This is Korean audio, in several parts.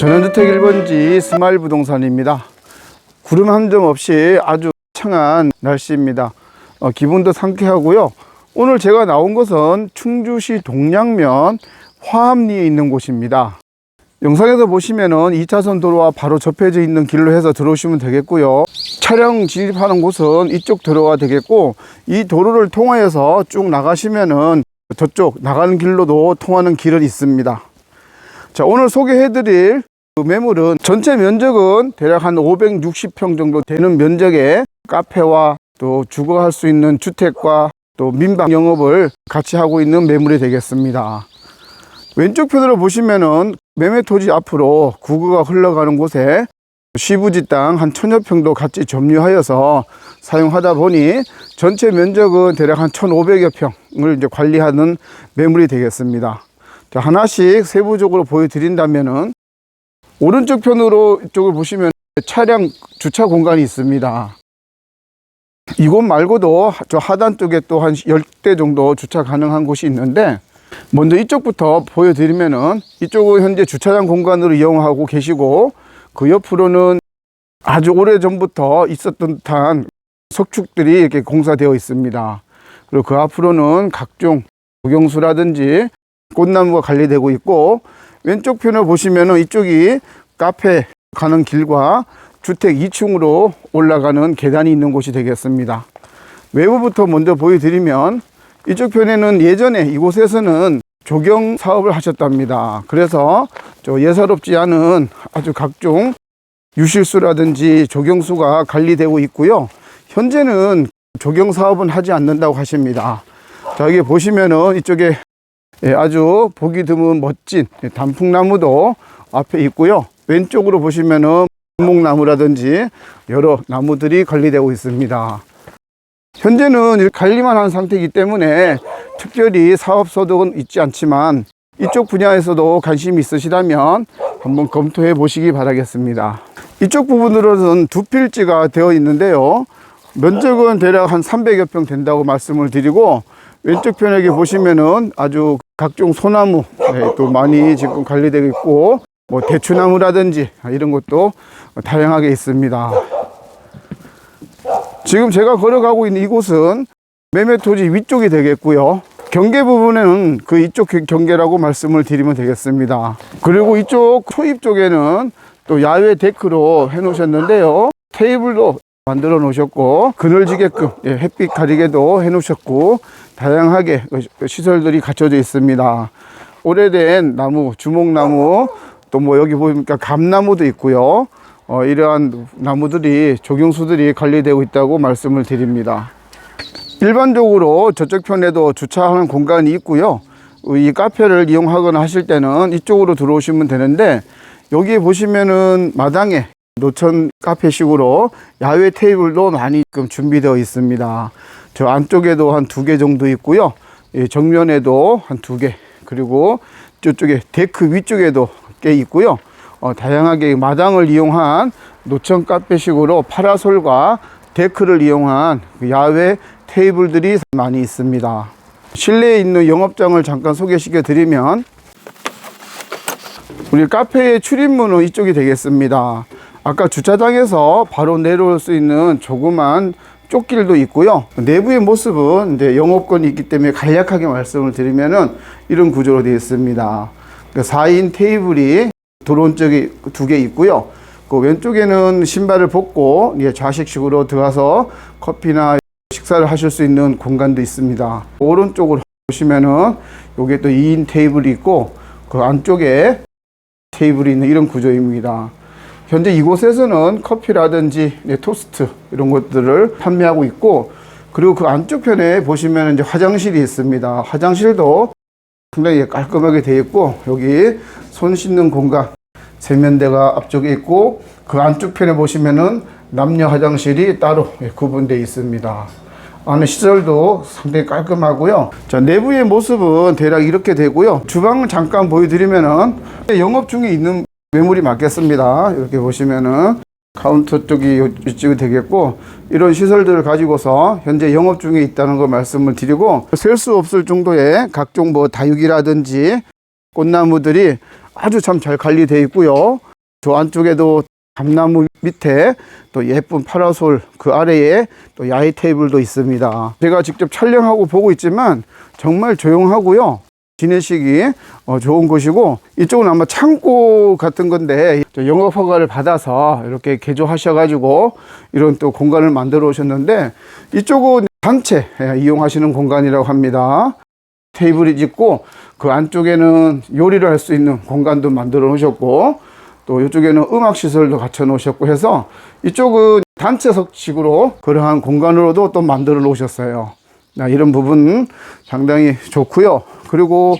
전원주택 1번지 스마일 부동산입니다. 구름 한 점 없이 아주 청한 날씨입니다. 어, 기분도 상쾌하고요. 오늘 제가 나온 곳은 충주시 동양면 화암리에 있는 곳입니다. 영상에서 보시면은 2차선 도로와 바로 접해져 있는 길로 해서 들어오시면 되겠고요. 차량 진입하는 곳은 이쪽 도로가 되겠고 이 도로를 통하여서 쭉 나가시면은 저쪽 나가는 길로도 통하는 길은 있습니다. 자, 오늘 소개해 드릴 그 매물은 전체 면적은 대략 한 560평 정도 되는 면적의 카페와 또 주거할 수 있는 주택과 또 민방 영업을 같이 하고 있는 매물이 되겠습니다. 왼쪽 편으로 보시면은 매매 토지 앞으로 구거가 흘러가는 곳에 시부지 땅 한 천여 평도 같이 점유하여서 사용하다 보니 전체 면적은 대략 한 1,500여 평을 이제 관리하는 매물이 되겠습니다. 자, 하나씩 세부적으로 보여드린다면은 오른쪽 편으로 이쪽을 보시면 차량 주차 공간이 있습니다. 이곳 말고도 저 하단 쪽에 또 한 10대 정도 주차 가능한 곳이 있는데 먼저 이쪽부터 보여드리면은 이쪽은 현재 주차장 공간으로 이용하고 계시고 그 옆으로는 아주 오래 전부터 있었던 듯한 석축들이 이렇게 공사되어 있습니다. 그리고 그 앞으로는 각종 조경수라든지 꽃나무가 관리되고 있고 왼쪽 편을 보시면은 이쪽이 카페 가는 길과 주택 2층으로 올라가는 계단이 있는 곳이 되겠습니다. 외부부터 먼저 보여드리면 이쪽 편에는 예전에 이곳에서는 조경 사업을 하셨답니다. 그래서 저 예사롭지 않은 아주 각종 유실수라든지 조경수가 관리되고 있고요. 현재는 조경 사업은 하지 않는다고 하십니다. 자, 여기 보시면은 이쪽에 예, 아주 보기 드문 멋진 단풍나무도 앞에 있고요. 왼쪽으로 보시면은 목나무라든지 여러 나무들이 관리되고 있습니다. 현재는 관리만 한 상태이기 때문에 특별히 사업소득은 있지 않지만 이쪽 분야에서도 관심이 있으시다면 한번 검토해 보시기 바라겠습니다. 이쪽 부분으로는 두 필지가 되어 있는데요. 면적은 대략 한 300여 평 된다고 말씀을 드리고 왼쪽 편에 보시면은 아주 각종 소나무 네, 또 많이 지금 관리되고 있고 뭐 대추나무라든지 이런 것도 다양하게 있습니다. 지금 제가 걸어가고 있는 이곳은 매매 토지 위쪽이 되겠고요. 경계 부분에는 그 이쪽 경계라고 말씀을 드리면 되겠습니다. 그리고 이쪽 초입 쪽에는 또 야외 데크로 해 놓으셨는데요. 테이블도 만들어 놓으셨고 그늘지게끔 예, 햇빛 가리개도 해 놓으셨고 다양하게 그 시설들이 갖춰져 있습니다. 오래된 나무, 주목나무 또 뭐 여기 보니까 감나무도 있고요. 어, 이러한 나무들이 조경수들이 관리되고 있다고 말씀을 드립니다. 일반적으로 저쪽 편에도 주차하는 공간이 있고요. 이 카페를 이용하거나 하실 때는 이쪽으로 들어오시면 되는데 여기 보시면은 마당에 노천 카페식으로 야외 테이블도 많이 준비되어 있습니다. 저 안쪽에도 한 두 개 정도 있고요. 이 정면에도 한 두 개, 그리고 저쪽에 데크 위쪽에도 꽤 있고요. 어, 다양하게 마당을 이용한 노천 카페식으로 파라솔과 데크를 이용한 그 야외 테이블들이 많이 있습니다. 실내에 있는 영업장을 잠깐 소개시켜 드리면 우리 카페의 출입문은 이쪽이 되겠습니다. 아까 주차장에서 바로 내려올 수 있는 조그만 쪽길도 있고요. 내부의 모습은 이제 영업권이 있기 때문에 간략하게 말씀을 드리면은 이런 구조로 되어 있습니다. 4인 테이블이 도론 쪽에 두 개 있고요. 그 왼쪽에는 신발을 벗고 좌식식으로 들어가서 커피나 식사를 하실 수 있는 공간도 있습니다. 오른쪽으로 보시면은 여기 또 2인 테이블이 있고 그 안쪽에 테이블이 있는 이런 구조입니다. 현재 이곳에서는 커피라든지 네, 토스트 이런 것들을 판매하고 있고 그리고 그 안쪽 편에 보시면 이제 화장실이 있습니다. 화장실도 상당히 깔끔하게 되어 있고 여기 손 씻는 공간 세면대가 앞쪽에 있고 그 안쪽 편에 보시면은 남녀 화장실이 따로 예, 구분되어 있습니다. 안에 시설도 상당히 깔끔하고요. 자, 내부의 모습은 대략 이렇게 되고요. 주방을 잠깐 보여드리면은 영업 중에 있는 매물이 맞겠습니다. 이렇게 보시면은 카운터 쪽이 이쪽이 되겠고 이런 시설들을 가지고서 현재 영업 중에 있다는 걸 말씀을 드리고 셀 수 없을 정도의 각종 뭐 다육이라든지 꽃나무들이 아주 참 잘 관리되어 있고요. 저 안쪽에도 감나무 밑에 또 예쁜 파라솔 그 아래에 또 야외 테이블도 있습니다. 제가 직접 촬영하고 보고 있지만 정말 조용하고요. 지내시기 어, 좋은 곳이고 이쪽은 아마 창고 같은 건데 저 영업 허가를 받아서 이렇게 개조하셔 가지고 이런 또 공간을 만들어 오셨는데 이쪽은 단체 예, 이용하시는 공간이라고 합니다. 테이블이 있고 그 안쪽에는 요리를 할 수 있는 공간도 만들어 놓으셨고 또 이쪽에는 음악 시설도 갖춰 놓으셨고 해서 이쪽은 단체석식으로 그러한 공간으로도 또 만들어 놓으셨어요. 나 이런 부분 상당히 좋고요. 그리고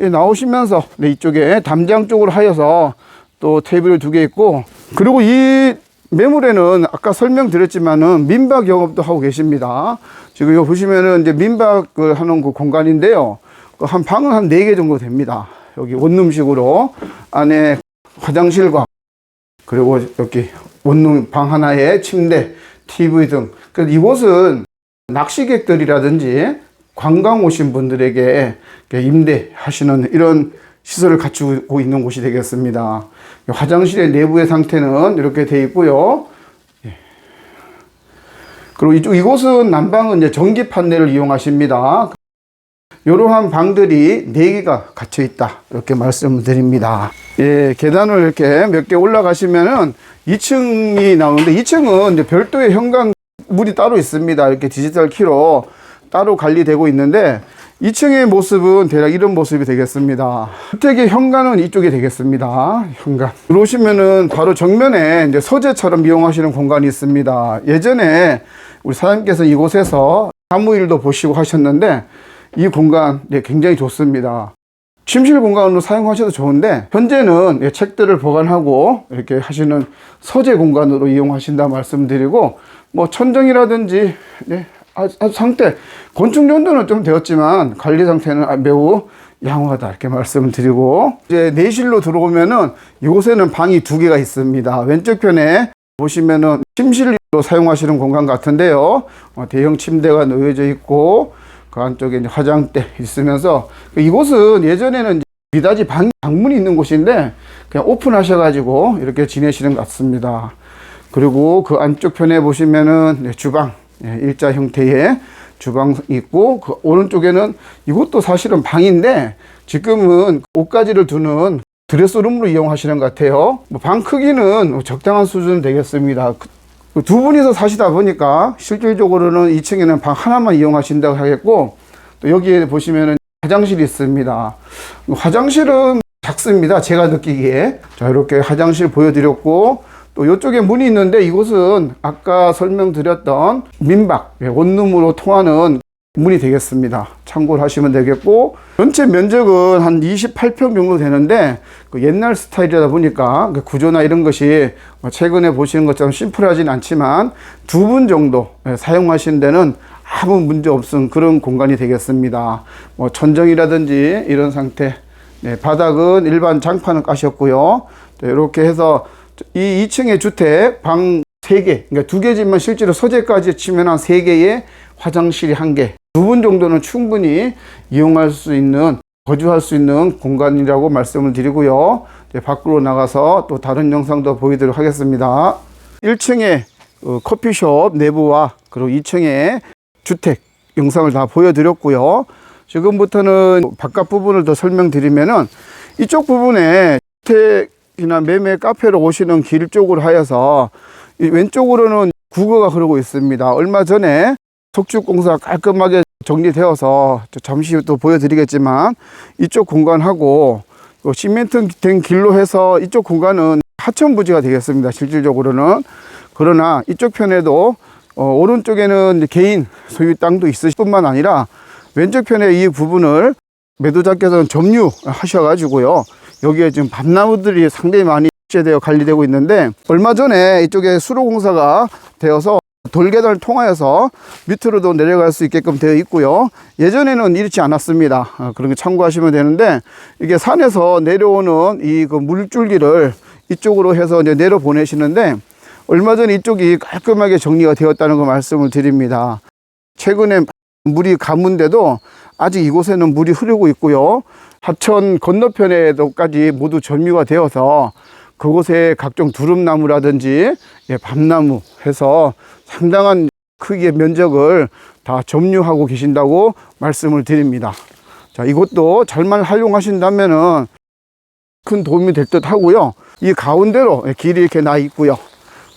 이 나오시면서 네, 이쪽에 담장 쪽으로 하여서 또 테이블 두 개 있고 그리고 이 매물에는 아까 설명드렸지만은 민박 영업도 하고 계십니다. 지금 이거 보시면은 이제 민박을 하는 그 공간인데요. 그한 방은 한 네 개 정도 됩니다. 여기 원룸식으로 안에 화장실과 그리고 여기 원룸 방 하나에 침대, TV 등. 그래서 이곳은 낚시객들이라든지 관광 오신 분들에게 임대하시는 이런 시설을 갖추고 있는 곳이 되겠습니다. 화장실의 내부의 상태는 이렇게 되어 있고요. 예. 그리고 이쪽, 이곳은 난방은 이제 전기 판넬을 이용하십니다. 이러한 방들이 네개가 갇혀 있다. 이렇게 말씀을 드립니다. 예, 계단을 이렇게 몇 개 올라가시면은 2층이 나오는데 2층은 이제 별도의 현관 물이 따로 있습니다. 이렇게 디지털 키로 따로 관리되고 있는데 2층의 모습은 대략 이런 모습이 되겠습니다. 주택의 현관은 이쪽이 되겠습니다. 현관. 들어오시면은 바로 정면에 이제 서재처럼 이용하시는 공간이 있습니다. 예전에 우리 사장님께서 이곳에서 사무일도 보시고 하셨는데 이 공간 네, 굉장히 좋습니다. 침실 공간으로 사용하셔도 좋은데 현재는 예, 책들을 보관하고 이렇게 하시는 서재 공간으로 이용하신다 말씀드리고 뭐 천정이라든지 네, 아주, 아주 상태 건축 연도는 좀 되었지만 관리 상태는 아, 매우 양호하다 이렇게 말씀드리고 이제 내실로 들어오면은 이곳에는 방이 두 개가 있습니다. 왼쪽 편에 보시면은 침실로 사용하시는 공간 같은데요. 어, 대형 침대가 놓여져 있고 그 안쪽에 이제 화장대 있으면서 이곳은 예전에는 미닫이 방, 방문이 있는 곳인데 그냥 오픈하셔 가지고 이렇게 지내시는 것 같습니다. 그리고 그 안쪽 편에 보시면은 네, 주방 예, 일자 형태의 주방 있고 그 오른쪽에는 이것도 사실은 방인데 지금은 옷가지를 두는 드레스룸으로 이용하시는 것 같아요. 뭐방 크기는 적당한 수준 되겠습니다. 그- 그두 분이서 사시다 보니까 실질적으로는 2층에는 방 하나만 이용하신다고 하겠고 또 여기에 보시면은 화장실이 있습니다. 화장실은 작습니다. 제가 느끼기에. 자, 이렇게 화장실 보여드렸고 또 이쪽에 문이 있는데 이곳은 아까 설명드렸던 민박, 예, 원룸으로 통하는 문이 되겠습니다. 참고를 하시면 되겠고 전체 면적은 한 28평 정도 되는데 그 옛날 스타일이다 보니까 그 구조나 이런 것이 뭐 최근에 보시는 것처럼 심플하진 않지만 두 분 정도 예, 사용하시는 데는 아무 문제 없은 그런 공간이 되겠습니다. 뭐 천정이라든지 이런 상태, 네, 바닥은 일반 장판을 까셨고요. 또 이렇게 해서 이 2층의 주택 방 3개, 그러니까 두 개지만 실제로 서재까지 치면 한 3개의 화장실이 한 개. 두 분 정도는 충분히 이용할 수 있는, 거주할 수 있는 공간이라고 말씀을 드리고요. 밖으로 나가서 또 다른 영상도 보이도록 하겠습니다. 1층에 어, 커피숍 내부와 그리고 2층에 주택 영상을 다 보여드렸고요. 지금부터는 바깥 부분을 더 설명드리면은 이쪽 부분에 주택 이나 매매 카페로 오시는 길 쪽으로 하여서 이 왼쪽으로는 국어가 흐르고 있습니다. 얼마 전에 석축공사 깔끔하게 정리되어서 저 잠시 또 보여드리겠지만 이쪽 공간하고 그 시멘트 된 길로 해서 이쪽 공간은 하천 부지가 되겠습니다. 실질적으로는 그러나 이쪽 편에도 어, 오른쪽에는 개인 소유 땅도 있으실 뿐만 아니라 왼쪽 편에 이 부분을 매도자께서는 점유하셔가지고요. 여기에 지금 밤나무들이 상당히 많이 되어 관리되고 있는데 얼마 전에 이쪽에 수로 공사가 되어서 돌계단을 통하여서 밑으로도 내려갈 수 있게끔 되어 있고요. 예전에는 이렇지 않았습니다. 아, 그런 거 참고하시면 되는데 이게 산에서 내려오는 이 그 물줄기를 이쪽으로 해서 이제 내려 보내시는데 얼마 전에 이쪽이 깔끔하게 정리가 되었다는 거 말씀을 드립니다. 최근에 물이 가문데도 아직 이곳에는 물이 흐르고 있고요. 하천 건너편에도까지 모두 점유가 되어서 그곳에 각종 두릅나무라든지 예, 밤나무 해서 상당한 크기의 면적을 다 점유하고 계신다고 말씀을 드립니다. 자, 이것도 잘만 활용하신다면은 큰 도움이 될 듯 하고요. 이 가운데로 길이 이렇게 나 있고요.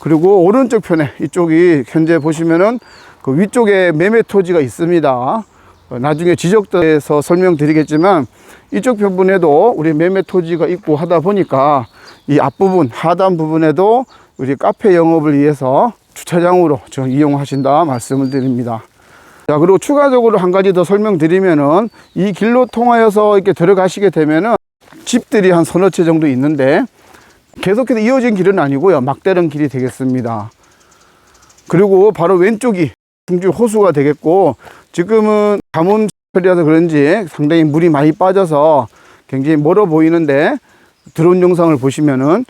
그리고 오른쪽 편에 이쪽이 현재 보시면은 그 위쪽에 매매 토지가 있습니다. 어, 나중에 지적도에서 설명드리겠지만 이쪽 부분에도 우리 매매 토지가 있고 하다 보니까 이 앞부분 하단 부분에도 우리 카페 영업을 위해서 주차장으로 저 이용하신다 말씀을 드립니다. 자 그리고 추가적으로 한 가지 더 설명드리면은 이 길로 통하여서 이렇게 들어가시게 되면은 집들이 한 서너 채 정도 있는데 계속해서 이어진 길은 아니고요 막다른 길이 되겠습니다. 그리고 바로 왼쪽이 충주 호수가 되겠고 지금은 가뭄철이라서 그런지 상당히 물이 많이 빠져서 굉장히 멀어 보이는데 드론 영상을 보시면은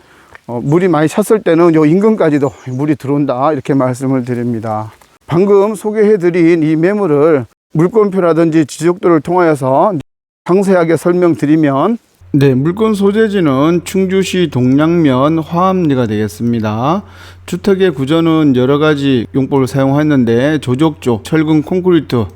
어, 물이 많이 찼을 때는 요 인근까지도 물이 들어온다 이렇게 말씀을 드립니다. 방금 소개해 드린 이 매물을 물권표라든지 지적도를 통하여서 상세하게 설명드리면 네, 물건 소재지는 충주시 동양면 화암리가 되겠습니다. 주택의 구조는 여러 가지 용법을 사용했는데 조적 조, 철근 콘크리트,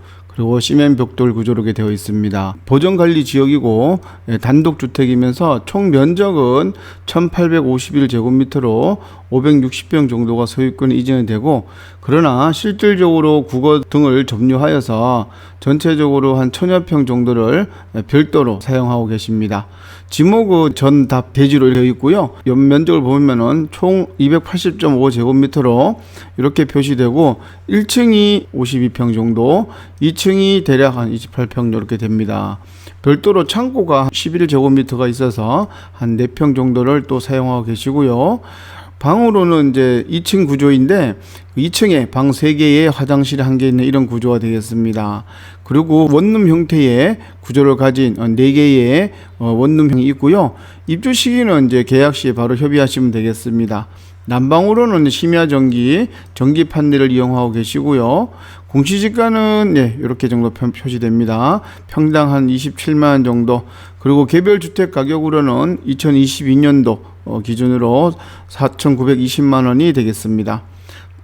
그리고 시멘 벽돌 구조로 되어 있습니다. 보존관리 지역이고 예, 단독 주택이면서 총 면적은 1851제곱미터로 560평 정도가 소유권이 이전이 되고 그러나 실질적으로 국어 등을 점유하여서 전체적으로 한 천여 평 정도를 예, 별도로 사용하고 계십니다. 지목은 전답 대지로 되어 있고요. 연면적을 보면은 총 280.5제곱미터로 이렇게 표시되고 1층이 52평 정도, 2층이 대략 한 28평 이렇게 됩니다. 별도로 창고가 11제곱미터가 있어서 한 4평 정도를 또 사용하고 계시고요. 방으로는 이제 2층 구조인데 2층에 방 3개에 화장실 1개 있는 이런 구조가 되겠습니다. 그리고 원룸 형태의 구조를 가진 4개의 원룸형이 있고요. 입주 시기는 이제 계약 시에 바로 협의하시면 되겠습니다. 난방으로는 심야 전기, 전기 판넬을 이용하고 계시고요. 공시지가는 예, 이렇게 정도 표- 표시됩니다. 평당 한 27만 원 정도. 그리고 개별 주택 가격으로는 2022년도 어, 기준으로 4,920만 원이 되겠습니다.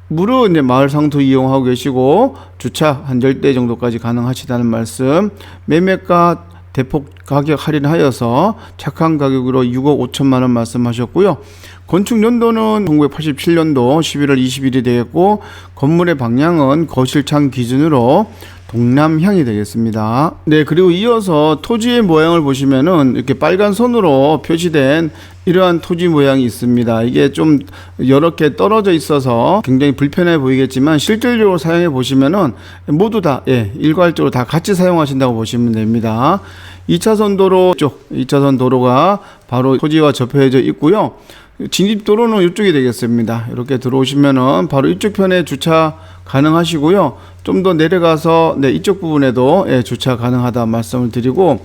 무료 이제 마을 상토 이용하고 계시고 주차 한 10대 정도까지 가능하시다는 말씀. 매매가 대폭 가격 할인하여서 착한 가격으로 6억 5천만 원 말씀하셨고요. 건축 연도는 1987년도 11월 20일이 되겠고 건물의 방향은 거실창 기준으로 동남향이 되겠습니다. 네, 그리고 이어서 토지의 모양을 보시면은 이렇게 빨간 선으로 표시된 이러한 토지 모양이 있습니다. 이게 좀 여러 개 떨어져 있어서 굉장히 불편해 보이겠지만 실질적으로 사용해 보시면은 모두 다 예, 일괄적으로 다 같이 사용하신다고 보시면 됩니다. 2차선 도로 쪽 2차선 도로가 바로 토지와 접해져 있고요. 진입 도로는 이쪽이 되겠습니다. 이렇게 들어오시면은 바로 이쪽 편에 주차 가능하시고요. 좀 더 내려가서 네, 이쪽 부분에도 예, 주차 가능하다 말씀을 드리고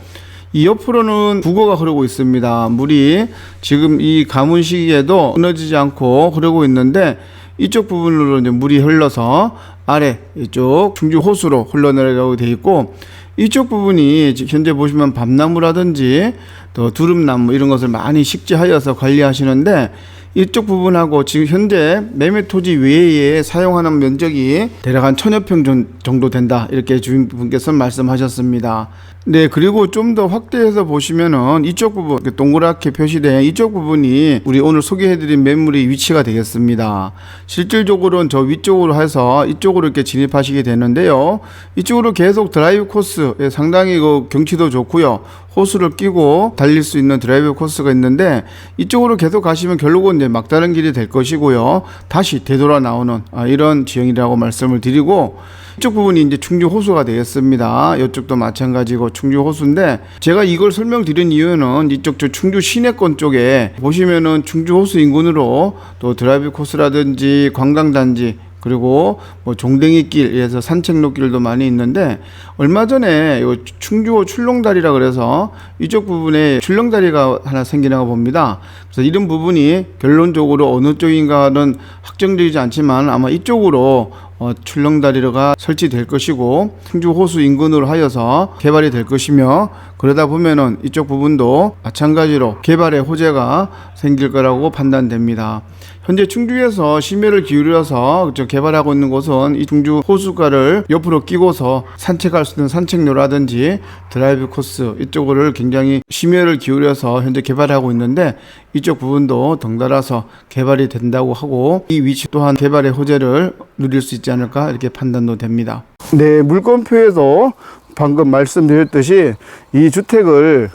이 옆으로는 국어가 흐르고 있습니다. 물이 지금 이 가뭄 시기에도 끊어지지 않고 흐르고 있는데 이쪽 부분으로 이제 물이 흘러서 아래 이쪽 충주 호수로 흘러내려가고 돼 있고 이쪽 부분이 현재 보시면 밤나무라든지 또 두릅나무 이런 것을 많이 식재하여서 관리하시는데 이쪽 부분하고 지금 현재 매매 토지 외에 사용하는 면적이 대략 한 천여 평 정- 정도 된다 이렇게 주인분께서 말씀하셨습니다. 네 그리고 좀 더 확대해서 보시면은 이쪽 부분 이렇게 동그랗게 표시된 이쪽 부분이 우리 오늘 소개해드린 매물의 위치가 되겠습니다. 실질적으로는 저 위쪽으로 해서 이쪽으로 이렇게 진입하시게 되는데요. 이쪽으로 계속 드라이브 코스 예, 상당히 그 경치도 좋고요. 호수를 끼고 달릴 수 있는 드라이브 코스가 있는데 이쪽으로 계속 가시면 결국은 이제 막다른 길이 될 것이고요. 다시 되돌아 나오는 아, 이런 지형이라고 말씀을 드리고 이쪽 부분이 이제 충주 호수가 되겠습니다. 이쪽도 마찬가지고 충주 호수인데 제가 이걸 설명드린 이유는 이쪽 저 충주 시내권 쪽에 보시면은 충주 호수 인근으로 또 드라이브 코스라든지 관광단지 그리고 뭐 종댕이길에서 산책로길도 많이 있는데 얼마 전에 요 충주호 출렁다리라 그래서 이쪽 부분에 출렁다리가 하나 생기나 봅니다. 그래서 이런 부분이 결론적으로 어느 쪽인가는 확정되지 않지만 아마 이쪽으로 어, 출렁다리가 설치될 것이고 충주 호수 인근으로 하여서 개발이 될 것이며 그러다 보면은 이쪽 부분도 마찬가지로 개발의 호재가 생길 거라고 판단됩니다. 현재 충주에서 심혈을 기울여서 저 개발하고 있는 곳은 이 충주 호수가를 옆으로 끼고서 산책할 수 있는 산책로라든지 드라이브 코스 이쪽을 굉장히 심혈을 기울여서 현재 개발하고 있는데 이쪽 부분도 덩달아서 개발이 된다고 하고 이 위치 또한 개발의 호재를 누릴 수 있지 않을까 이렇게 판단도 됩니다. 네, 물건표에서 방금 말씀드렸듯이 이 주택을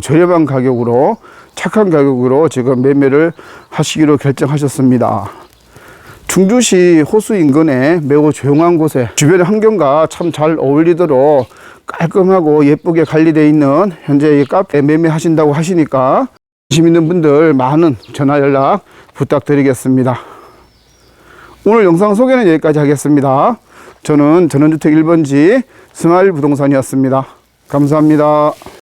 저렴한 가격으로 착한 가격으로 지금 매매를 하시기로 결정하셨습니다. 충주시 호수 인근에 매우 조용한 곳에 주변의 환경과 참 잘 어울리도록 깔끔하고 예쁘게 관리되어 있는 현재 이 카페 매매하신다고 하시니까 관심 있는 분들 많은 전화 연락 부탁드리겠습니다. 오늘 영상 소개는 여기까지 하겠습니다. 저는 전원주택 1번지 스마일 부동산이었습니다. 감사합니다.